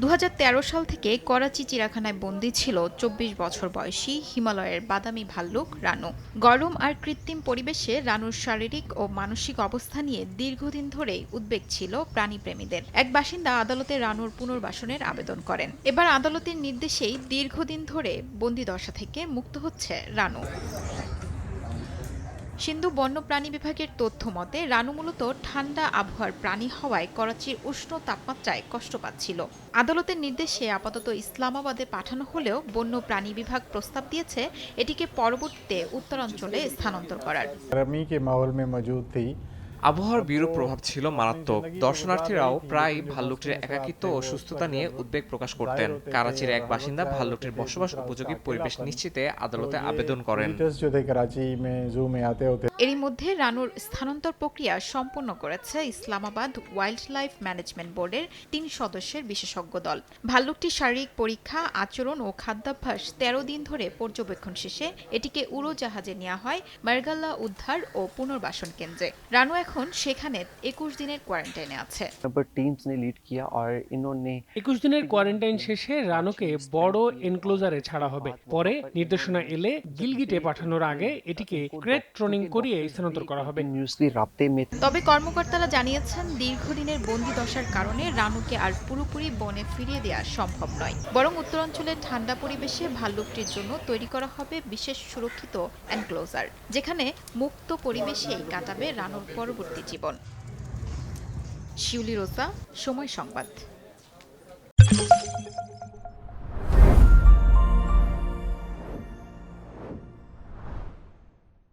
দু হাজার তেরো সাল থেকে করাচি চিড়াখানায় বন্দী ছিল চব্বিশ বছর বয়সী হিমালয়ের বাদামি ভাল্লুক রানু। গরম আর কৃত্রিম পরিবেশে রানুর শারীরিক ও মানসিক অবস্থা নিয়ে দীর্ঘদিন ধরেই উদ্বেগ ছিল প্রাণীপ্রেমীদের। এক বাসিন্দা আদালতে রানুর পুনর্বাসনের আবেদন করেন। এবার আদালতের নির্দেশেই দীর্ঘদিন ধরে বন্দিদশা থেকে মুক্ত হচ্ছে রানু। সিন্ধু বন্যপ্রাণী বিভাগের তথ্য মতে, রানু মূলত ঠান্ডা আবহাওয়ার প্রাণী হওয়ায় করাচির উষ্ণ তাপমাত্রায় কষ্ট পাচ্ছিল। আদালতের নির্দেশে আপাতত ইসলামাবাদে পাঠানো হলেও বন্য প্রাণী বিভাগ প্রস্তাব দিয়েছে, এটিকে পরবর্তীতে উত্তরাঞ্চলে স্থানান্তর করার। আবহাওয়ার বিরূপ প্রভাব ছিল মারাত্মক। দর্শনার্থীরাও প্রায় ভাল্লুকটির একাকিত্ব ও সুস্থতা নিয়ে উদ্বেগ প্রকাশ করতেন। কারাচির এক বাসিন্দা ভাল্লুকটির বসবাস উপযোগী পরিবেশ নিশ্চিতে আদালতে আবেদন করেন। এরই মধ্যে রানুর স্থানান্তর প্রক্রিয়া সম্পূর্ণ করেছে ইসলামাবাদ ওয়াইল্ড লাইফ ম্যানেজমেন্ট বোর্ডের তিন সদস্যের বিশেষজ্ঞ দল। ভাল্লুকটির শারীরিক পরীক্ষা, আচরণ ও খাদ্যাভ্যাস তেরো দিন ধরে পর্যবেক্ষণ শেষে এটিকে উড়োজাহাজে নেওয়া হয় মার্গাল্লা উদ্ধার ও পুনর্বাসন কেন্দ্রে। রানু এখন এখন সেখানে একুশ দিনের কোয়ারেন্টাইনে আছে। একুশ দিনের কোয়ারেন্টাইন শেষে রানুকে বড় এনক্লোজারে ছাড়া হবে। পরে নির্দেশনা এলে গিলগিটে পাঠানোর আগে এটিকে ক্রেট ট্রেনিং করিয়ে স্থানান্তর করা হবে। তবে কর্মকর্তারা জানিয়েছেন দীর্ঘদিনের বন্দি দশার কারণে রানুকে আর পুরোপুরি বনে ফিরিয়ে দেওয়া সম্ভব নয়। বরং উত্তরাঞ্চলের ঠান্ডা পরিবেশে ভাল্লুকটির জন্য তৈরি করা হবে বিশেষ সুরক্ষিত এনক্লোজার যেখানে মুক্ত পরিবেশেই কাটাবে রানুর পরবর্তী জীবন। শিউলি রোজা সময় সংবাদ।